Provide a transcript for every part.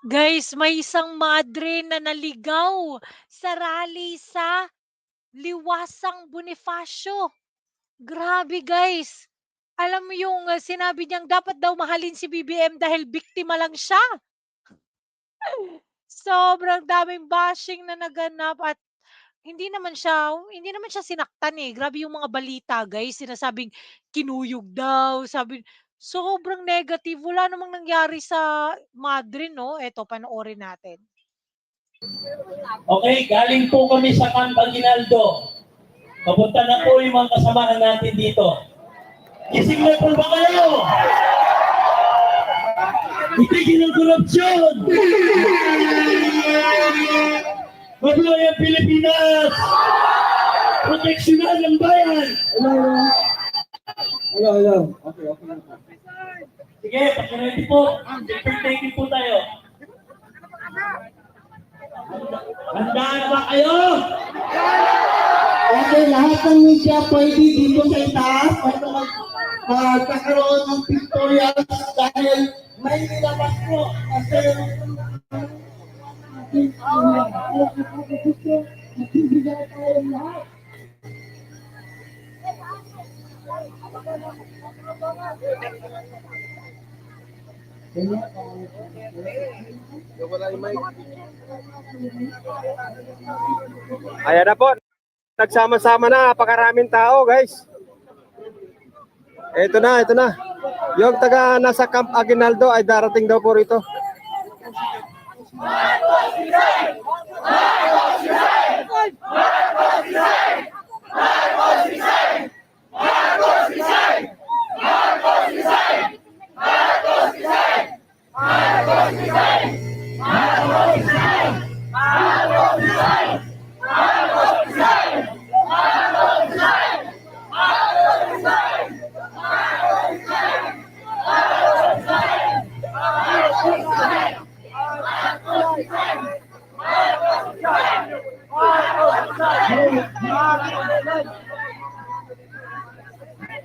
Guys, may isang madre na naligaw sa rally sa Liwasang Bonifacio. Grabe guys. Alam mo yung uh, sinabi niyang dapat daw mahalin si BBM dahil biktima lang siya. Sobrang daming bashing na naganap at hindi naman siya hindi naman siya sinaktan, eh. Grabe yung mga balita guys, sinasabing kinuyog daw, sabi sobrang negative. Wala namang nangyari sa madre 'no. Eto panoorin natin. Okay, galing po kami sa Camp Aguinaldo. Papunta na po yung mga kasamahan natin dito. Gising na po ba kayo? Itigil ang korupsyon! Mabuhay ang Pilipinas! Proteksyonan ng bayan! Hello, hello. Okay, okay. Sige, pag-ready po. Taking po tayo. Handaan ba kayo? Okay, lahat ng media pwede dito sa itaas para mag magkakaroon ng pictorials dahil may nilabas po kasi Ayan na po. Nagsama-sama na. Pakaraming tao, guys. Ito na, ito na. Yung taga nasa Camp Aguinaldo ay darating daw po rito.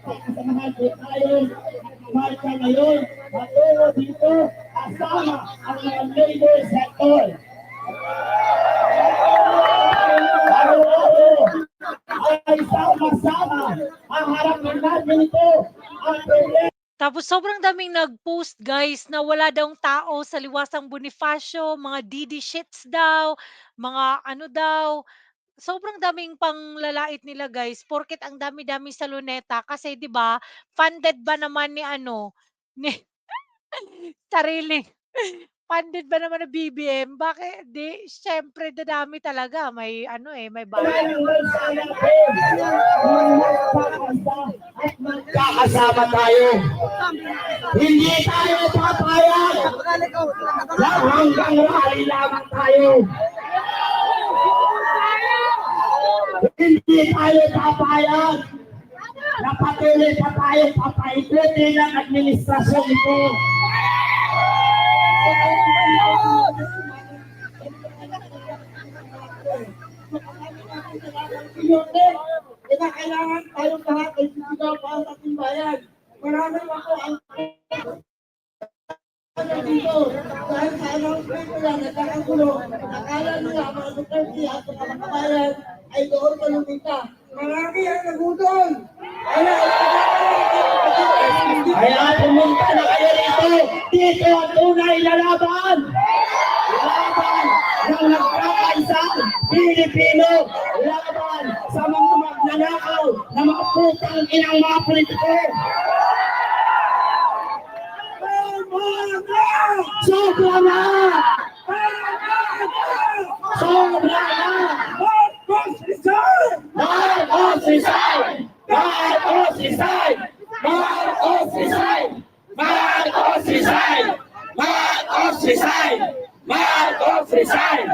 Kasamahan po tayo marcha ngayon patungo dito kasama ang mga labor sector. Araw-araw ay sama-sama ang harapin natin ito ang problema Tapos sobrang daming nag-post guys na wala daw tao sa Liwasang Bonifacio, mga DD shits daw, mga ano daw. Sobrang daming panglalait nila guys porket ang dami-dami sa Luneta kasi 'di ba funded ba naman ni ano ni sarili funded ba naman ng BBM bakit 'di siyempre dadami talaga may ano eh may bayad. magkakasama tayo. Hindi tayo papayag hanggang rally lamang tayo. Hindi tayo papayag na patuloy pa tayo papaikutin ng administrasyon ito. Kailangan tayong lahat ay sisigaw para sa ating bayan. Maraming ako ang dito, dahil sa announcement nila, nagkakagulo, akala nila mga Duterte at mga makabayan ay doon malumita. Marami ang nagudol. Kaya, kaya pumunta na kayo rito. Dito ang tunay na laban. Laban ng nagkakaisang Pilipino. Laban sa mga magnanakaw na mga putang inang mga politiko. Sobra na! Sobra na! Marcos resign! Marcos resign! Marcos resign! Marcos resign! Marcos resign! Marcos resign! Marcos resign!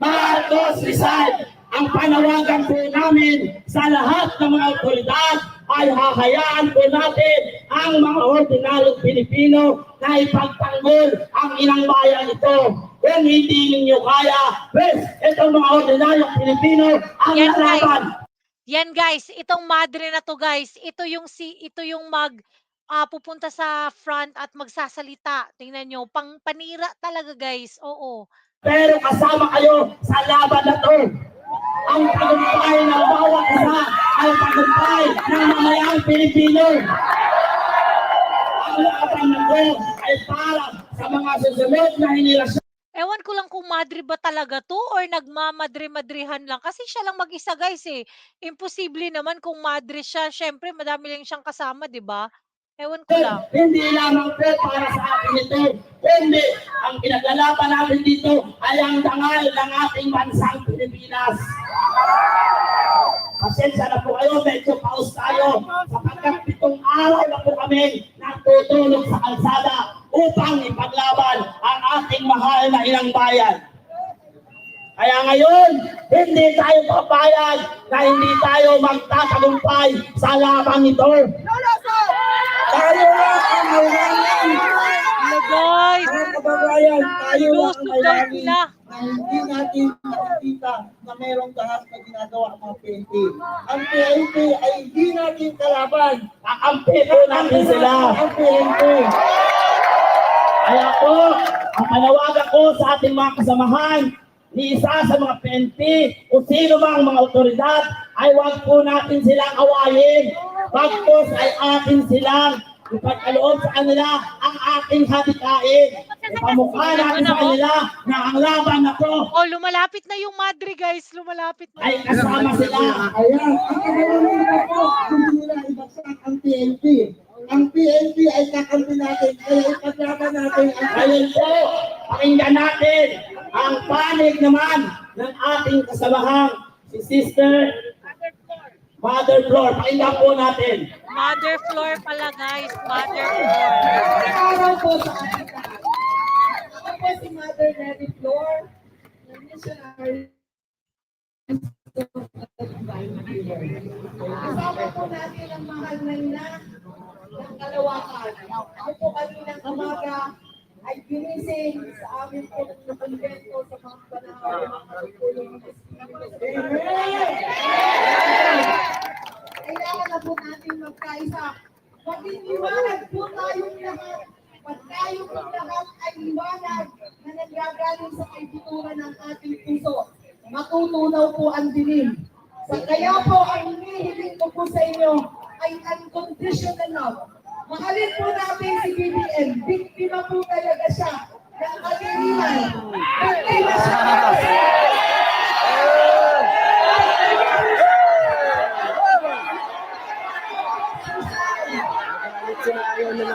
Marcos resign! Ang panawagan po namin sa lahat ng mga otoridad ay hahayaan po natin ang mga ordinaryong Pilipino na ipagtanggol ang inang bayan ito. Kung hindi ninyo kaya, pues, itong mga ordinaryong Pilipino ang lalaban. Yan guys, itong madre na to guys, ito yung si ito yung mag ah, pupunta sa front at magsasalita. Tingnan niyo, pang panira talaga guys, oo. Pero kasama kayo sa laban na to. Ang tagumpay ng bawat isa ay tagumpay ng mamayang Pilipino. Ang laban na to ay para sa mga susunod na henerasyon. Ko lang kung madre ba talaga 'to or nagmamadre-madrehan lang kasi siya lang mag-isa guys, eh. Imposible naman kung madre siya, siyempre madami lang siyang kasama, 'di ba? Ewan ko lang. Hindi lamang po para sa atin ito, kundi ang pinaglalaban natin dito ay ang dangal ng ating bansang Pilipinas. Pasensya na po kayo, medyo paus tayo sapagkat pitong araw na po kami natutulog sa kalsada upang ipaglaban ang ating mahal na ilang bayan. Kaya ngayon, hindi tayo papayag na hindi tayo magtatagumpay sa labang ito. Tayo na ang kailangan. Guys, Mga kababayan, tayo lang ang kailangan na hindi natin makikita na mayroong taas na ginagawa ang mga PNP. Ang PNP ay hindi natin kalaban. Kakampi po natin sila. Ang PNP. Kaya po, ang panawagan ko sa ating mga kasamahan, ni isa sa mga PNP o sino mang mga otoridad ay wag po natin silang awayin. Pagkos ay atin silang ipagkaloob sa kanila ang ating hadikain. Ipamukha natin sa kanila na ang laban na to oh lumalapit na yung madre guys, lumalapit na. ay kasama sila. Ayan, ang kagawin ko po, hindi nila ibagsak ang PNP. Ang PNP ay kakampi natin, kaya ipaglaban natin ang Ngayon po, pakinggan natin ang panig naman ng ating kasamahang si Sister Mother Flor. Pakinggan po natin. Mother floor pala guys, mother floor. araw po sa ating lahat. Ako po si Mother Debbie Flor, ng Missionary Kasama po natin ang mahal na ina ng kalawakan. Ako kaninang umaga ay ginising sa amin po na konvento sa mga ng ng Espiritu. Kailangan na po natin magkaisa. Maging liwanag po tayong lahat. Pag tayo po lahat ay liwanag na nanggagaling sa kaibituran ng ating puso. Matutunaw po ang dilim. Sa kaya po ang hinihiling ko po sa inyo ay unconditional love. Mahalin po natin si BBM. Biktima po talaga siya ng kadiriman. Biktima siya ayaw nila.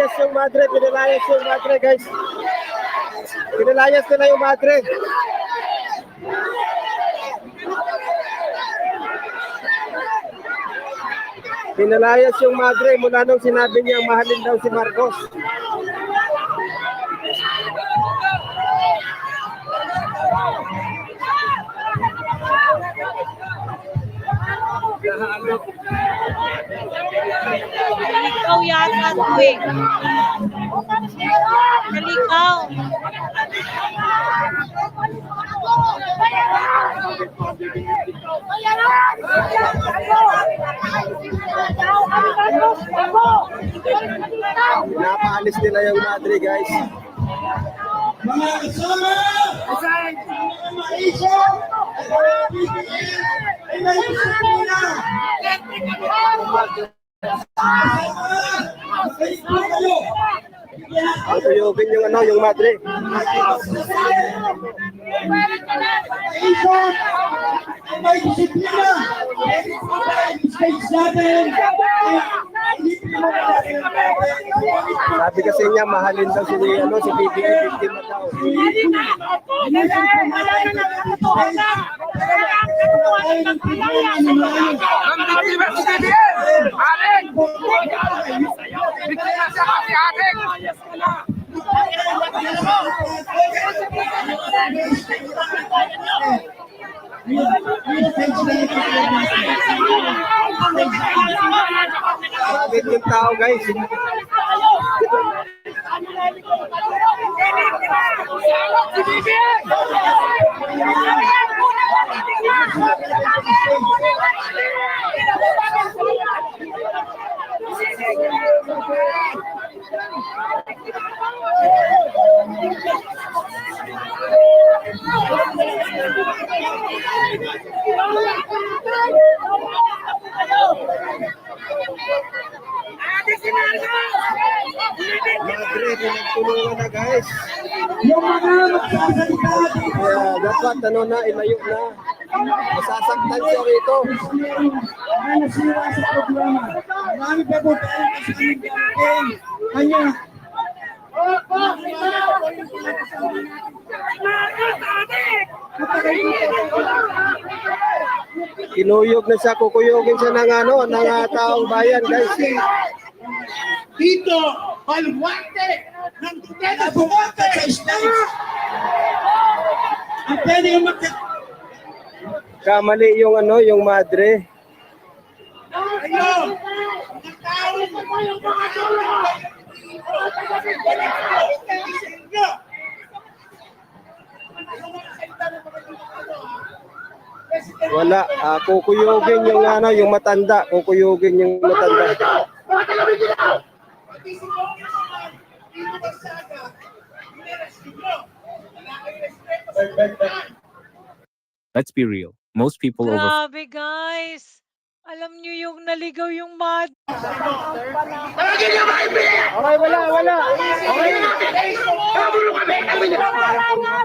Pinalayas yung madre, pinalayas yung madre guys. Pinalayas nila yung madre. Pinalayas yung madre mula nung sinabi niya mahalin daw si Marcos. Nalikaw yata to eh. Nalikaw. Pinapaalis nila yung madre guys. Mga kasama! Mga maisyo! Ay may disiplina! Kayo kayo! Tutuyugin yung ano, yung madre. Isa, ay may disiplina. Stage natin. Sabi kasi niya, mahalin daw si, ano, si BBM, biktima daw. Ang si BBM! Adik! Biktima siya kasi adik! Bakit yung tao, guys? Na, guys. Yung mga magsasalita Kaya dapat, ano na, ilayo na. Masasaktan siya rito. na nasira sa programa. Marami pa po tayo kasaling campaign. Kanya, Kinuyog na siya, kukuyogin siya ng ano, ng ah, taong bayan, guys. dito, balwante ng tutela bumote sa stage. Ang pwede yung magka... Kamali yung ano, yung madre. Wala, ah, kukuyogin yung ano, yung matanda, kukuyogin yung matanda. Let's be real. Most people over Grabe guys. Alam niyo yung naligaw yung mad. Okay, wala, wala. Okay.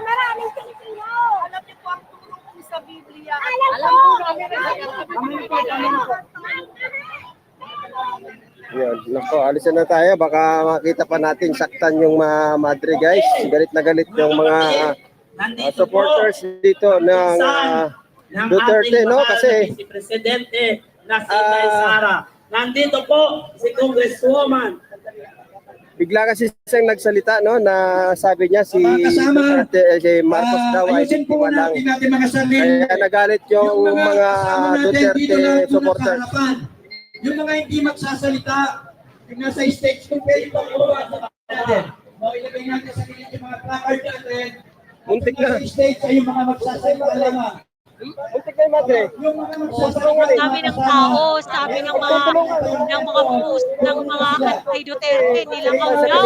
Maraming Pilipino. Alam niyo po ang po sa Biblia. Alam po. Yun, nako, alisan na tayo. Baka makita pa natin saktan yung mga madre, guys. Galit na galit yung mga ah, supporters dito ng ah, ng Duterte, ating no? Kasi, na Vice Presidente na si ah, Sara. Nandito po si Congresswoman. bigla kasi siyang nagsalita, no, na sabi niya si, Mga kasama, Duterte, eh, si Marcos Ah, daw ay po biktima lang. natin mga sarili. Kaya nagalit yung, mga kasama natin dito Duterte supporters. Yung mga hindi magsasalita, yung nasa stage, kung pwede pa po sa natin. O, ilagay natin sa sarili yung mga placard natin. Muntik Yung na. nasa stage ay yung mga magsasalita lamang. Muntik na madre. Dami mga ng tao, sabi ng mga ng mga post ng mga anti-Duterte nilangaw Kasi daw.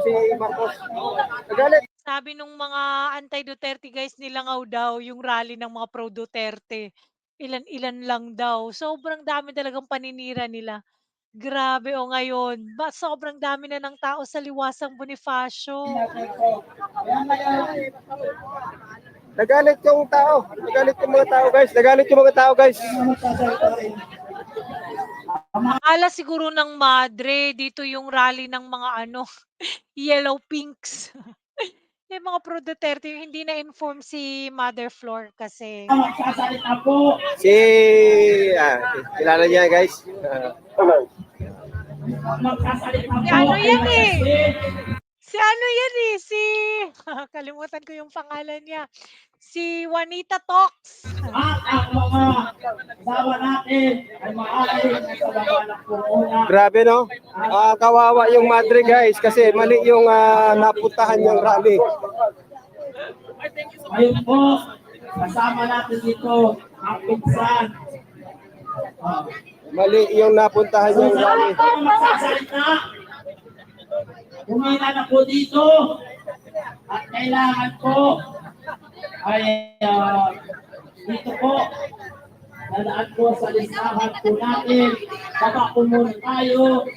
si Marcos. Nagalit. Sabi nung mga anti-Duterte guys nilangaw daw yung rally ng mga pro-Duterte. Ilan-ilan lang daw. Sobrang dami talagang paninira nila. Grabe o ngayon. Ba, sobrang dami na ng tao sa liwasang Bonifacio. Nagalit yung tao. Nagalit yung mga tao, guys. Nagalit yung mga tao, guys. Akala siguro ng madre, dito yung rally ng mga ano, yellow pinks. yung mga pro-Duterte, yung hindi na-inform si Mother Floor kasi. Magsasalita po Si, ah, kilala niya, guys. Magsasalita po ano yan eh? Si ano yan eh, si... Kalimutan ko yung pangalan niya. Si Juanita Talks. At ang mga kasama natin ay maaaring nasa baba ng grabe, no? Ah, kawawa yung madre, guys. Kasi mali yung ah, napuntahan yung rally. Ngayon po, kasama natin dito ang pinsan. Ah, Mali yung napuntahan Kung yung saan rally. po magsasalita, humina na po dito at kailangan po ay ah, dito po dadaan po sa listahan po natin baka po muna tayo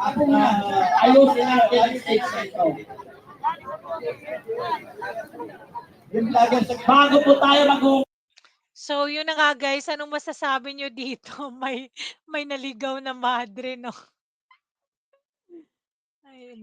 at ah, ayusin natin ang stage ito. Bago po tayo mag So, yun na nga guys, anong masasabi niyo dito? May may naligaw na madre 'no? Ayun na.